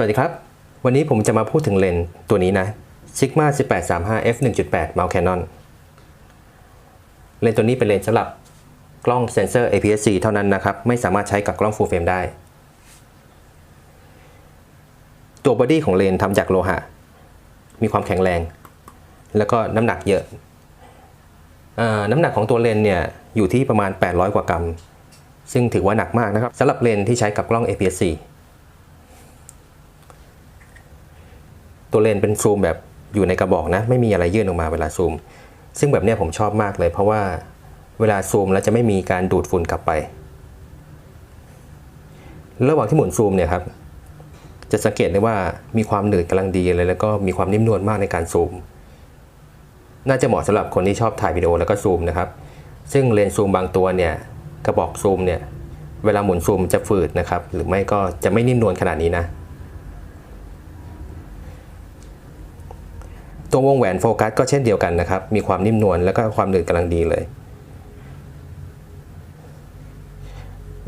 สวัสดีครับ วันนี้ผมจะมาพูดถึงเลนส์ตัวนี้นะ Sigma 1835 f 1.8 Mount Canon เลนส์ตัวนี้เป็นเลนส์สำหรับกล้องเซนเซอร์ APS-C เท่านั้นนะครับ ไม่สามารถใช้กับกล้อง full frame ได้ ตัวบอดี้ของเลนส์ทำจากโลหะ มีความแข็งแรง แล้วก็น้ำหนักเยอะน้ำหนักของตัวเลนส์เนี่ยอยู่ที่ประมาณ 800 กว่ากรัม ซึ่งถือว่าหนักมากนะครับสำหรับเลนส์ที่ใช้กับกล้อง APS-C ตัวเลนเป็นซูมแบบอยู่ในกระบอกนะ ไม่มีอะไรยื่นออกมาเวลาซูม ซึ่งแบบเนี้ยผมชอบมากเลย เพราะว่าเวลาซูมแล้วจะไม่มีการดูดฝุ่นกลับไป ระหว่างที่หมุนซูมเนี่ยครับ จะสังเกตได้ว่ามีความหนืดกำลังดีเลยแล้วก็มีความนิ่มนวลมากในการซูม น่าจะเหมาะสำหรับคนที่ชอบถ่ายวิดีโอแล้วก็ซูมนะครับ ซึ่งเลนส์ซูมบางตัวเนี่ยกระบอกซูมเนี่ยเวลาหมุนซูมจะฝืดนะครับ หรือไม่ก็จะไม่นิ่มนวลขนาดนี้นะ ตัววงแหวนโฟกัสก็เช่นเดียวกันนะครับ มีความนิ่มนวลแล้วก็ความหนืดกำลังดีเลย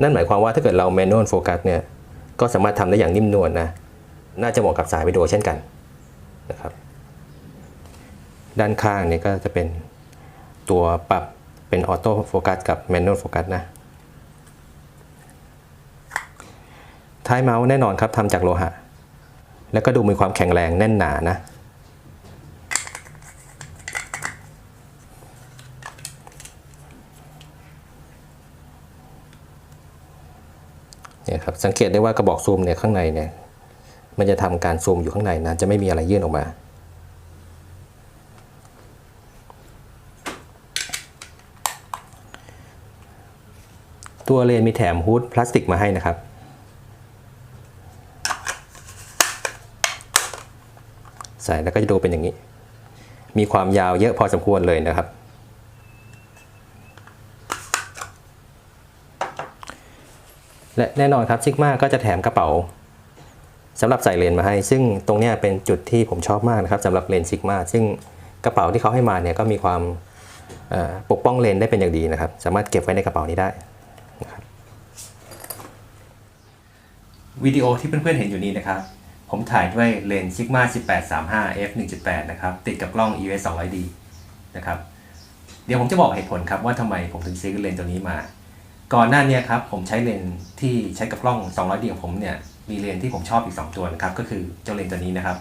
นั่นหมายความว่าถ้าเกิดเราแมนนวลโฟกัสเนี่ย ก็สามารถทำได้อย่างนิ่มนวลนะ น่าจะเหมาะกับสายวิดีโอเช่นกันนะครับ ด้านข้างนี่ก็จะเป็นตัวปรับเป็นออโต้โฟกัสกับแมนนวลโฟกัสนะ ท้ายเมาส์แน่นอนครับทำจากโลหะ แล้วก็ดูมีความแข็งแรงแน่นหนานะ เนี่ยครับสังเกตได้ว่ากระบอกซูมเนี่ยข้างในเนี่ยมันจะทำการซูมอยู่ข้างในนะจะไม่มีอะไรยื่นออกมา ตัวเลนมีแถมฮูดพลาสติกมาให้นะครับใส่แล้วก็จะดูเป็นอย่างนี้ มีความยาวเยอะพอสมควรเลยนะครับ และแน่นอนครับซิกมาก็จะแถมกระเป๋าสำหรับใส่เลนมาให้ ซึ่งตรงนี้เป็นจุดที่ผมชอบมากนะครับสำหรับเลนซิกมาซึ่งกระเป๋าที่เขาให้มาเนี่ยก็มีความปกป้องเลนได้เป็นอย่างดีนะครับ สามารถเก็บไว้ในกระเป๋านี้ได้นะครับวิดีโอที่เพื่อนๆเห็นอยู่นี้นะครับ ผมถ่ายด้วยเลนส์ Sigma 1835 f 1.8นะครับ ติดกับกล้อง EOS 200D นะครับ เดี๋ยวผมจะบอกเหตุผลครับว่าทำไมผมถึงซื้อเลนส์ตัวนี้มา ก่อนหน้านี้ครับผมใช้เลนส์ที่ใช้กับกล้อง 200D ของผมเนี่ยมีเลนส์ที่ผมชอบอีก 2 ตัวนะครับ ก็คือเจ้าเลนส์ตัวนี้นะครับ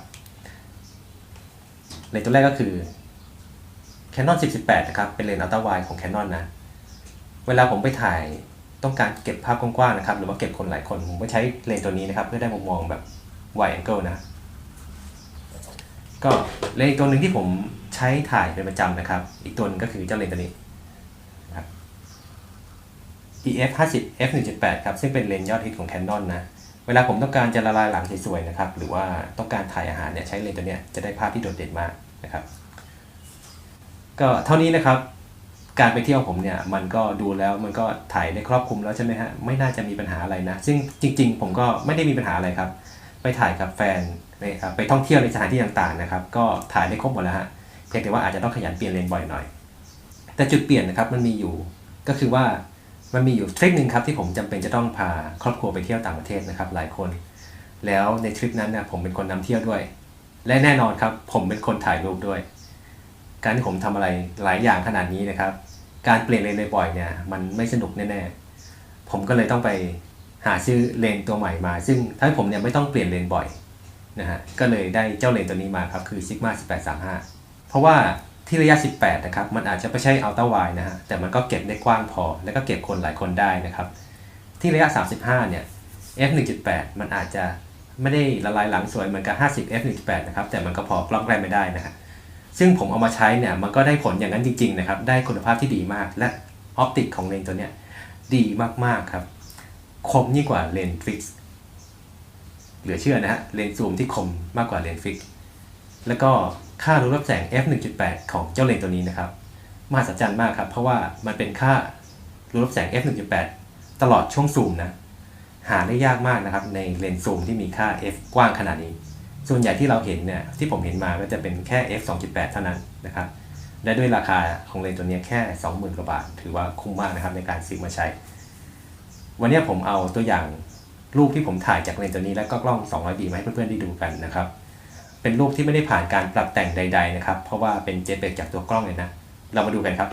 เลนส์ตัวแรกก็คือ Canon 10-18 นะครับ เป็นเลนส์อัลตร้าไวด์ของ Canon นะ เวลาผมไปถ่ายต้องการเก็บภาพกว้างๆนะครับ หรือว่าเก็บคนหลายคน ผมก็ใช้เลนส์ตัวนี้นะครับ เพื่อได้มุมมองแบบ wide angle นะ ก็เลนส์อีกตัวหนึ่งที่ผมใช้ถ่ายเป็นประจำนะครับ อีกตัวนึงก็คือเจ้าเลนส์ตัวนี้ EF 50 f 1.8ครับซึ่งเป็นเลนส์ยอดฮิตของ Canon นะ เวลาผมต้องการจะละลายหลังสวยๆนะครับ หรือว่าต้องการถ่ายอาหารเนี่ยใช้เลนส์ตัวเนี้ยจะได้ภาพที่โดดเด่นมากนะครับ ก็เท่านี้นะครับ การไปเที่ยวผมเนี่ยมันก็ดูแล้วมันก็ถ่ายได้ครอบคลุมแล้วใช่ไหมฮะไม่น่าจะมีปัญหาอะไรนะ ซึ่งจริง ๆ ผมก็ไม่ได้มีปัญหาอะไรครับ ไปถ่ายกับแฟนไปไปท่องเที่ยวในสถานที่ต่างๆนะครับ ก็ถ่ายได้ครบหมดแล้วฮะเพียงแต่ว่าอาจจะต้องขยันเปลี่ยนเลนส์บ่อยหน่อย แต่จุดเปลี่ยนนะครับมันมีอยู่ก็คือว่า มันมีอยู่ทริปหนึ่งครับที่ผมจำเป็นจะต้องพาครอบครัวไปเที่ยวต่างประเทศนะครับหลายคน แล้วในทริปนั้นนี่ยผมเป็นคนนำเที่ยวด้วย และแน่นอนครับ ผมเป็นคนถ่ายรูปด้วย การที่ผมทำอะไรหลายอย่างขนาดนี้นะครับ การเปลี่ยนเลนบ่อยๆเนี่ยมันไม่สนุกแน่ๆผมก็เลยต้องไปหาซื้อเลนตัวใหม่มา ซึ่งถ้าผมเนี่ยไม่ต้องเปลี่ยนเลนบ่อยนะฮะก็เลยได้เจ้าเลนตัวนี้มาครับคือ Sigma 1835 เพราราะว่า ที่ระยะ 18 นะครับ มันอาจจะไม่ใช่อัลตร้าไวนะฮะ แต่มันก็เก็บได้กว้างพอ แล้วก็เก็บคนหลายคนได้นะครับ ที่ระยะ 35 เนี่ย f 1.8 มันอาจจะไม่ได้ละลายหลังสวยเหมือนกับ 50 f 1.8 นะครับ แต่มันก็พอกล้องแกล้ไม่ได้นะฮะ ซึ่งผมเอามาใช้เนี่ย มันก็ได้ผลอย่างนั้นจริงๆนะครับ ได้คุณภาพที่ดีมาก และออปติกของเลนส์ตัวเนี้ยดีมากๆครับ คมยิ่งกว่าเลนส์ฟิกเหลือเชื่อนะฮะ เลนส์ซูมที่คมมากกว่าเลนส์ฟิก แล้วก็ ค่ารูรับแสง f 1.8 ของเจ้าเลนส์ตัวนี้นะครับมหัศจรรย์มากครับ เพราะว่ามันเป็นค่ารูรับแสง f 1.8 ตลอดช่วงซูมนะหาได้ยากมากนะครับในเลนส์ซูมที่มีค่า f กว้างขนาดนี้ ส่วนใหญ่ที่เราเห็นเนี่ยที่ผมเห็นมาก็จะเป็นแค่ f 2.8 เท่านั้นนะครับและด้วยราคาของเลนส์ตัวนี้แค่ 20,000กว่าบาท ถือว่าคุ้มมากนะครับในการซื้อมาใช้ วันนี้ผมเอาตัวอย่างรูปที่ผมถ่ายจากเลนส์ตัวนี้แล้วก็กล้อง 200D มาให้เพื่อนๆได้ดูกันนะครับ เป็นรูปที่ไม่ได้ผ่านการปรับแต่งใด ๆ นะครับ เพราะว่าเป็น JPEG จากตัวกล้องเลยนะ เรามาดูกันครับ